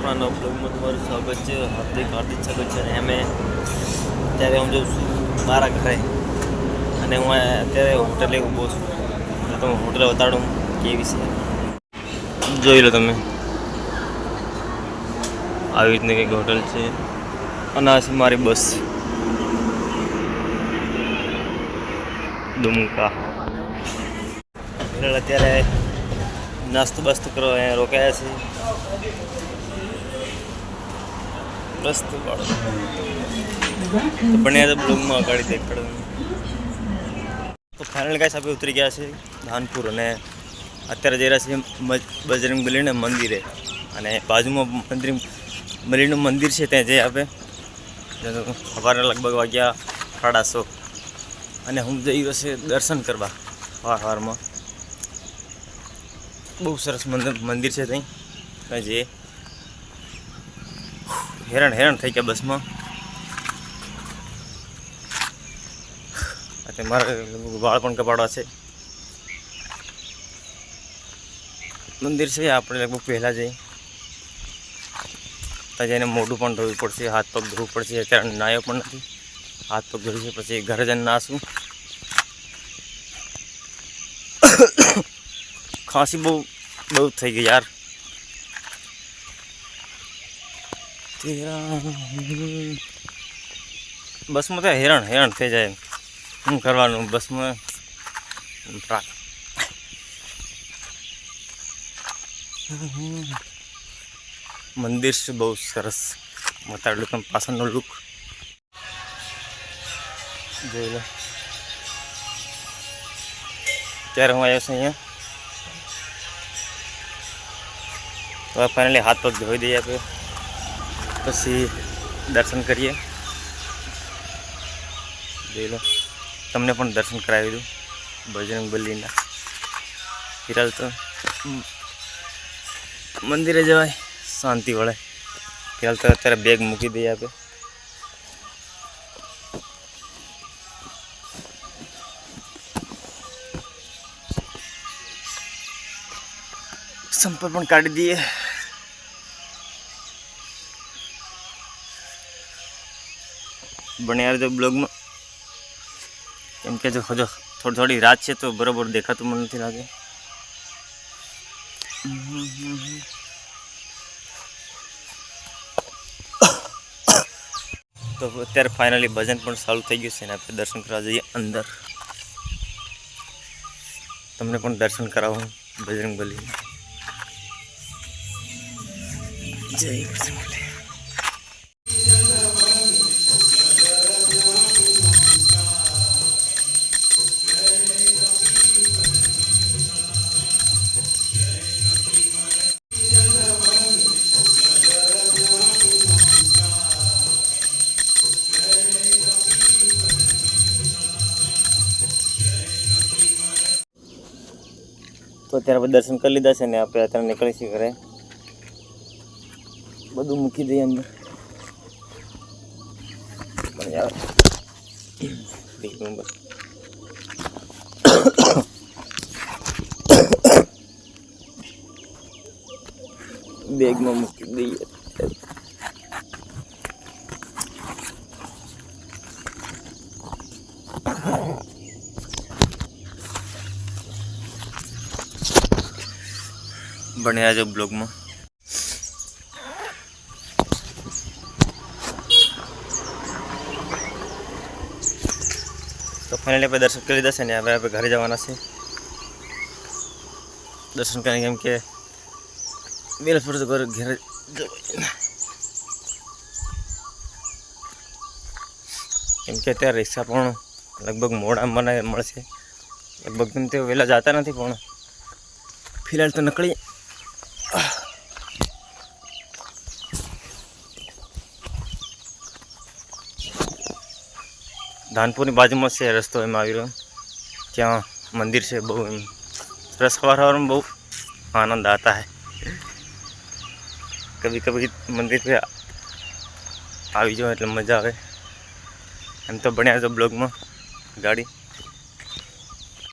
આપણા નવ બ્લોગમાં તમારું સ્વાગત છે. હાર્દિક હાર્દિક સ્વાગત છે અને અમે અત્યારે હું જઉં છું મારા ઘરે અને હું અત્યારે હોટલે ઊભો છું. તો તમે હોટલ બતાડું કેવી છે. જોઈ લો તમે. આવી રીતની કંઈક હોટલ છે. અને આ છે મારી બસ. દુમકા. એટલે અત્યારે નાસ્તો બાસ્તો કરવા અહીંયા રોકાયા છે રસ્તો વાળો. બન્યા તો બ્લોગમાં અગાડી દેખાડ. તો ફાઇનલ ગાઈસ આપણે ઉતરી ગયા છે ધાનપુર અને અત્યારે જઈ રહ્યા છીએ બજરંગ બલીને મંદિરે. અને બાજુમાં મંદિર, બલીનું મંદિર છે ત્યાં જઈ આપણે. સવારે લગભગ વાગ્યા સાડા સો. અને હું જઈ રહ્યો છે દર્શન કરવા વાર સવારમાં બહુ સરસ મંદિર છે ત્યાં જઈએ. હેરાન હેરાન થઈ ગયા બસમાં. અત્યારે મારે વાળ પણ કપાડવા છે. મંદિર છે, આપણે લગભગ પહેલાં જઈએ ત્યાં જઈને મોઢું પણ ધોવું પડશે, હાથ પગ ધોવું પડશે, અત્યારે નાયો પણ નથી. હાથ પગ ધોઈ છે, પછી ઘરે જઈને નાશું ખાંસી બહુ બહુ થઈ ગઈ યાર. બસમાં તો હેરાન હેરાન થઈ જાય શું કરવાનું બસમાં? મંદિર છે બહુ સરસ. બતાડલું તમે પાછળનો લુક. જોઈ લો. ત્યારે હું આવ્યો છું અહીંયા. તો ફાઇનલી હાથ પગ ધોઈ દઈએ આપણે. પછી દર્શન કરીએ. જોઈ લો. તમને પણ દર્શન કરાવી દઉં. બજરંગ બલીના. ફિરાલ તો મંદિરે જવાય. શાંતિ વળે. ફિરાલ તો અત્યારે બેગ મૂકી દઈએ આપણે સંપર્ક પણ કાઢી દઈએ. બન્યા રહેજો બ્લોગમાં કેમ કે જો જો, થોડી થોડી રાત છે તો બરોબર દેખાતું મને નથી લાગે. તો અત્યારે ફાઇનલી ભજન પણ ચાલુ થઈ ગયું છે ને, આપણે દર્શન કરવા જઈએ અંદર. તમને પણ દર્શન કરાવું બજરંગ બલી જય તો અત્યારે આપણે દર્શન કરી લીધા છે ને આપણે અત્યારે નીકળીશું ઘરે. બધું મૂકી દઈએ અંદર. નંબર. બેગમાં મૂકી દઈએ. બન્યા જો બ્લોગમાં. તો ફાઇનલી આપણે દર્શન કરી દેશે ને હવે આપણે ઘરે જવાના છે. દર્શન કરીને કેમ કે વેલ ફર તો ઘરે ઘરે. કેમ કે અત્યારે રિક્ષા પણ લગભગ મોડા મને મળશે. લગભગ તેમ તે વહેલા જતા નથી પણ ફિલહાલ તો નીકળી ધાનપુરની બાજુમાં છે રસ્તો એમાં આવી રહ્યો. ત્યાં મંદિર છે બહુ એમ. સરસ સવારમાં બહુ આનંદ આતા હૈ. કભી કભી મંદિર પે આવી જાઓ એટલે મજા આવે. એમ તો ભણ્યા છો બ્લોગમાં. ગાડી.